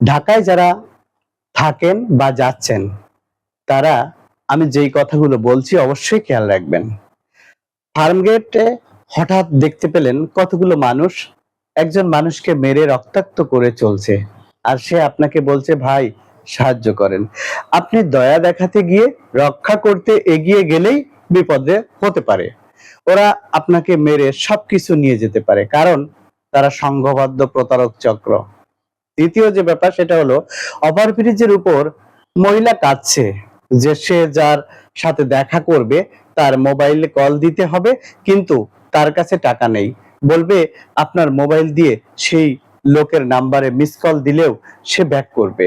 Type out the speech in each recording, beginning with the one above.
ঢাকায় যারা থাকেন বা যাচ্ছেন, তারা আমি যেই কথাগুলো বলছি অবশ্যই খেয়াল রাখবেন। ফার্মগেটে হঠাৎ দেখতে পেলেন কতগুলো মানুষ, একজন মানুষকে মেরে রক্তাক্ত করে চলছে আর সে আপনাকে বলছে, ভাই, সাহায্য করেন। আপনি দয়া দেখাতে গিয়ে রক্ষা করতে এগিয়ে গেলেই বিপদে হতে পারে। ওরা আপনাকে মেরে সবকিছু নিয়ে যেতে পারে। কারণ তারা সংঘবদ্ধ প্রতারক চক্র। দ্বিতীয় যে ব্যাপার সেটা হলো ওভারব্রিজের উপর মহিলা কাঁদছে যে সে যার সাথে দেখা করবে, তার মোবাইলে কল দিতে হবে, কিন্তু তার কাছে টাকা নেই। বলবে, আপনার মোবাইল দিয়ে সেই লোকের নাম্বারে মিস কল দিলেও সে ব্যাক করবে।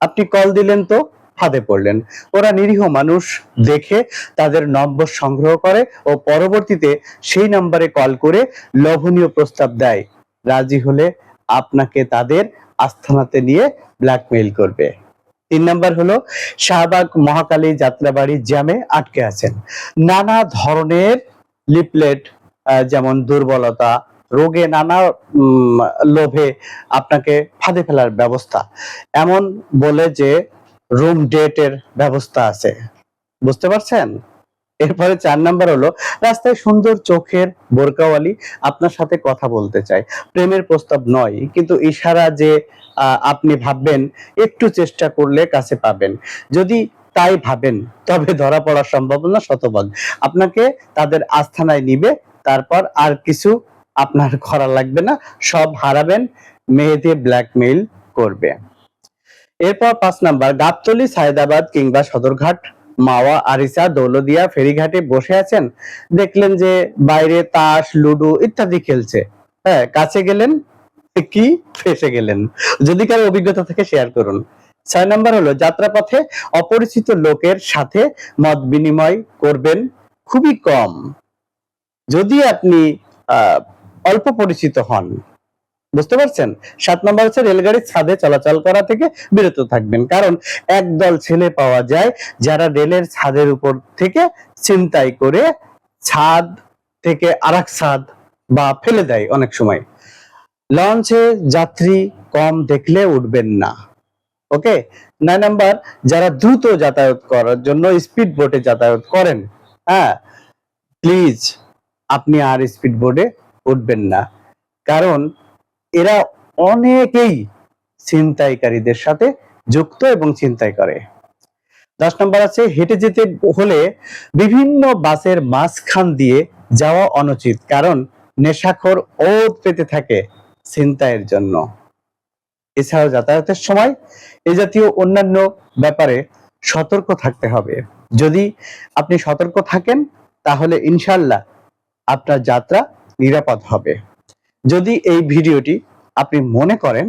আপনি কল দিলেন তো, ফাঁদে পড়লেন। ওরা নিরীহ মানুষ দেখে তাদের নম্বর সংগ্রহ করে ও পরবর্তীতে সেই নাম্বারে কল করে লোভনীয় প্রস্তাব দেয়। রাজি হলে আপনাকে তাদের আস্থানাতে নিয়ে ব্ল্যাকমেইল করবে। তিন নম্বর হলো, শাহবাগ মহাকালী যাত্রাবাড়ি জ্যামে আটকে আছেন। নানা ধরনের লিপলেট যেমন দুর্বলতা, রোগে নানা লোভে আপনাকে ফাঁদে ফেলার ব্যবস্থা। এমন বলে যে রুম ডেটের ব্যবস্থা আছে। বুঝতে পারছেন? এরপরে চার নাম্বার হলো, রাস্তায় সুন্দর চোখের বোরকাওয়ালি আপনার সাথে কথা বলতে চায়। প্রেমের প্রস্তাব নয়, কিন্তু ইশারা যে আপনি ভাববেন, একটু চেষ্টা করলে কাছে পাবেন। যদি তাই ভাবেন, তবে ধরা পড়ার সম্ভাবনা শতভাগ। আপনাকে তাদের আস্থানায় নিবে, তারপর আর কিছু আপনার করা লাগবে না, সব হারাবেন, মেয়েদের ব্ল্যাকমেইল করবে। এরপর পাঁচ নাম্বার, গাবতলি, সায়দাবাদ কিংবা সদরঘাট মাওয়া, আরিসা, দৌলদিয়া ফেরিঘাটে বসে আছেন। দেখলেন যে বাইরে তাস, লুডো ইত্যাদি খেলছে। হ্যাঁ কাছে গেলেন কি ফেসে গেলেন। যদি কারও অভিজ্ঞতা থেকে শেয়ার করুন। ছয় নম্বর হলো, যাত্রাপথে অপরিচিত লোকের সাথে মত বিনিময় করবেন খুবই কম। যদি আপনি অল্প পরিচিত হন বুঝতে পারছেন? সাত নম্বর হচ্ছে রেলগাড়ির ছাদে চলাচল করা থেকে বিরত থাকবেন। কারণ একদল ছেলে পাওয়া যায় যারা রেলের ছাদের উপর থেকে চিন্তাই করে ছাদ থেকে আরেক ছাদ বা ফেলে দেয় অনেক সময়। লঞ্চে যাত্রী কম দেখলে উঠবেন না। ওকে? নয় নাম্বার, যারা দ্রুত যাতায়াত করার জন্য স্পিড বোটে যাতায়াত করেন হ্যাঁ প্লিজ, আপনি আর স্পিড বোটে উঠবেন না। কারণ এরা অনেকেই ছিনতাইকারীদের সাথে যুক্ত এবং ছিনতাই করে। দশ নম্বর আছে, হেঁটে যেতে হলে বিভিন্ন বাসের মাঝখান দিয়ে যাওয়া অনুচিত, কারণ নেশাখোর ওত পেতে থাকে ছিনতাইয়ের জন্য। এছাড়াও যাতায়াতের সময় এ জাতীয় অন্যান্য ব্যাপারে সতর্ক থাকতে হবে। যদি আপনি সতর্ক থাকেন, তাহলে ইনশাল্লাহ আপনার যাত্রা নিরাপদ হবে। যদি এই ভিডিওটি আপনি মনে করেন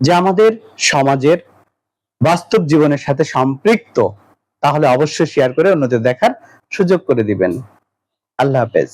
যে আমাদের সমাজের বাস্তব জীবনের সাথে সম্পৃক্ত, তাহলে অবশ্যই শেয়ার করে অন্যদের দেখার সুযোগ করে দিবেন। আল্লাহ হাফেজ।